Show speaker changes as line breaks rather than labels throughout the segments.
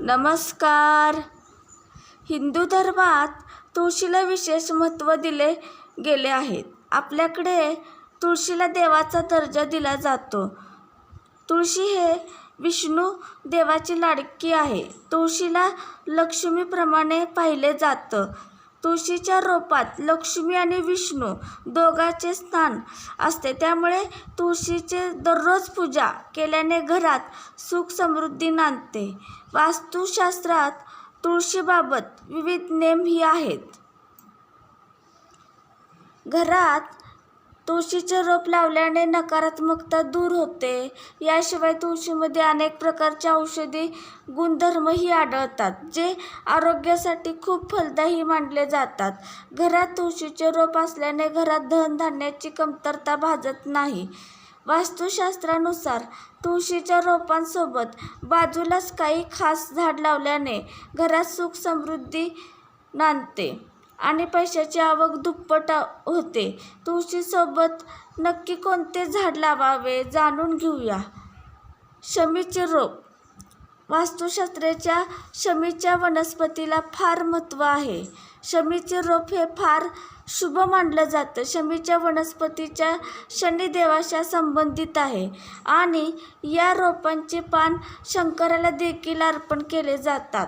नमस्कार. हिंदू धर्मात तुळशीला विशेष महत्त्व दिले गेले आहे. आपल्याकडे तुळशीला देवाचा दर्जा दिला जातो. तुळशी हे विष्णू देवाची लाडकी आहे. तुळशीला लक्ष्मीप्रमाणे पाहिले जातं. तुळशीच्या रोपात लक्ष्मी आणि विष्णू दोघांचे स्थान असते. त्यामुळे तुळशीचे दररोज पूजा केल्याने घरात सुख समृद्धी नांदते. वास्तुशास्त्रात तुळशीबाबत विविध नेमही आहेत. घरात तुळशीचे रोप लावल्याने नकारात्मकता दूर होते. याशिवाय तुळशीमध्ये अनेक प्रकारचे औषधी गुणधर्मही आढळतात जे आरोग्यासाठी खूप फलदायी मानले जातात. घरात तुळशीचे रोप असल्याने घरात धनधान्याची कमतरता भाजत नाही. वास्तुशास्त्रानुसार तुळशीच्या रोपांसोबत बाजूलाच काही खास झाड लावल्याने घरात सुख समृद्धी नांदते. आणि पैशाची आवक दुप्पट होते. तुळशीसोबत नक्की कोणते झाड लावावे जाणून घेऊया. शमीचे रोप. वास्तुशास्त्राच्या शमीच्या वनस्पतीला फार महत्त्व आहे. शमीचे रोप हे फार शुभ मानलं जातं. शमीच्या वनस्पतीच्या शनिदेवाशा संबंधित आहे. आणि या रोपांचे पान शंकराला देखील अर्पण केले जातात.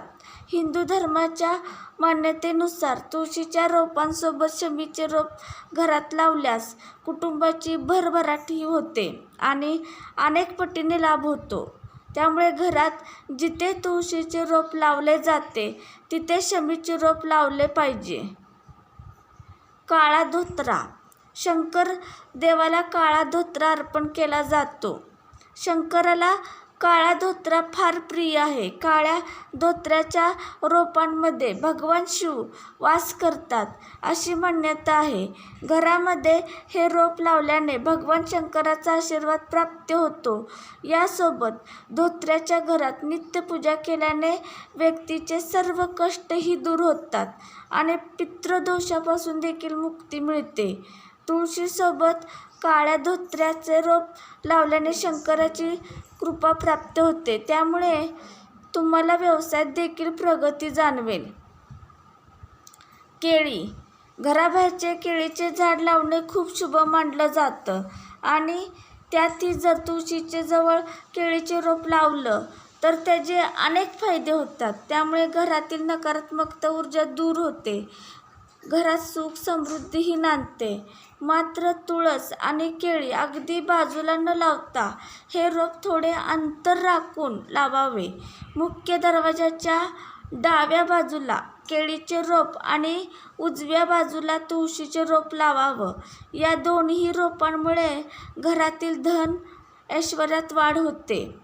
हिंदू धर्माच्या मान्यतेनुसार तुळशीच्या रोपांसोबत शमीचे रोप घरात लावल्यास कुटुंबाची भरभराटी होते आणि अनेक पटीने लाभ होतो. त्यामुळे घरात जिथे तुळशीचे रोप लावले जाते तिथे शमीचे रोप लावले पाहिजे. काळा धोत्रा शंकर देवाला काळा धोत्रा अर्पण केला जातो. शंकराला काळा धोत्रा फार प्रिय आहे. काळ्या धोत्र्याच्या रोपांमध्ये भगवान शिव वास करतात अशी मान्यता आहे. घरामध्ये हे रोप लावल्याने भगवान शंकराचा आशीर्वाद प्राप्त होतो. यासोबत धोत्र्याच्या घरात नित्यपूजा केल्याने व्यक्तीचे सर्व कष्टही दूर होतात आणि पितृदोषापासून देखील मुक्ती मिळते. तुळशीसोबत काळ्या धोत्र्याचे रोप लावल्याने शंकराची कृपा प्राप्त होते. त्यामुळे तुम्हाला व्यवसायात देखील प्रगती जाणवेल. केळी. घराबाहेरचे केळीचे झाड लावणे खूप शुभ मानलं जातं आणि त्यातही जर तुळशीचे जवळ केळीचे रोप लावलं तर त्याचे अनेक फायदे होतात. त्यामुळे घरातील नकारात्मकता ऊर्जा दूर होते. घरात सुख समृद्धीही नांदते. मात्र तुळस आणि केळी अगदी बाजूला न लावता हे रोप थोडे अंतर राखून लावावे. मुख्य दरवाजाच्या डाव्या बाजूला केळीचे रोप आणि उजव्या बाजूला तुळशीचे रोप लावावं. या दोन्ही रोपांमुळे घरातील धन ऐश्वर्यात वाढ होते.